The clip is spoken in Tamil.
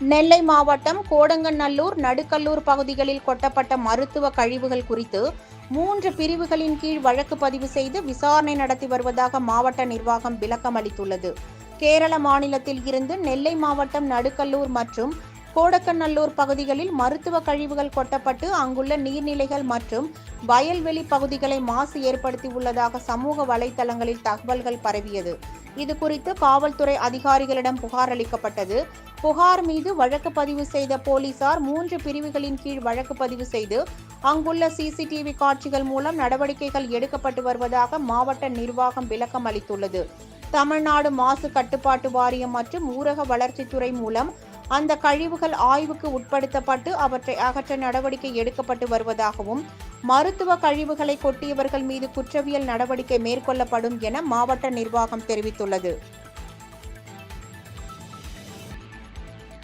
நெல்லை மாவட்டம் கோடங்கநல்லூர் நடுக்கல்லூர் பகுதிகளில் கொட்டப்பட்ட மருத்துவ கழிவுகள் குறித்து மூன்று பிரிவுகளின் கீழ் வழக்கு பதிவு செய்து விசாரணை நடத்தி வருவதாக மாவட்ட நிர்வாகம் விளக்கம் அளித்துள்ளது கேரள மாநிலத்தில் இருந்து நெல்லை மாவட்டம் நடுக்கல்லூர் மற்றும் கோடக்கநல்லூர் பகுதிகளில் மருத்துவ கழிவுகள் கொட்டப்பட்டு அங்குள்ள நீர்நிலைகள் மற்றும் வயல்வெளி பகுதிகளை மாசு ஏற்படுத்தியுள்ளதாக சமூக வலைதளங்களில் தகவல்கள் பரவியது. இது குறித்து காவல்துறை அதிகாரிகளிடம் புகார் அளிக்கப்பட்டது. புகார் மீது வழக்கு பதிவு செய்த போலீசார் மூன்று பிரிவுகளின் கீழ் வழக்கு பதிவு செய்து அங்குள்ள சிசிடிவி காட்சிகள் மூலம் நடவடிக்கைகள் எடுக்கப்பட்டு வருவதாக மாவட்ட நிர்வாகம் விளக்கம் அளித்துள்ளது. தமிழ்நாடு மாசு கட்டுப்பாட்டு வாரியம் மற்றும் ஊரக வளர்ச்சித்துறை மூலம் அந்த கழிவுகள் ஆய்வுக்கு உட்படுத்தப்பட்டு அவற்றை அகற்ற நடவடிக்கை எடுக்கப்பட்டு வருவதாகவும் மருத்துவ கழிவுகளை கொட்டியவர்கள் மீது குற்றவியல் நடவடிக்கை மேற்கொள்ளப்படும் என மாவட்ட நிர்வாகம் தெரிவித்துள்ளது.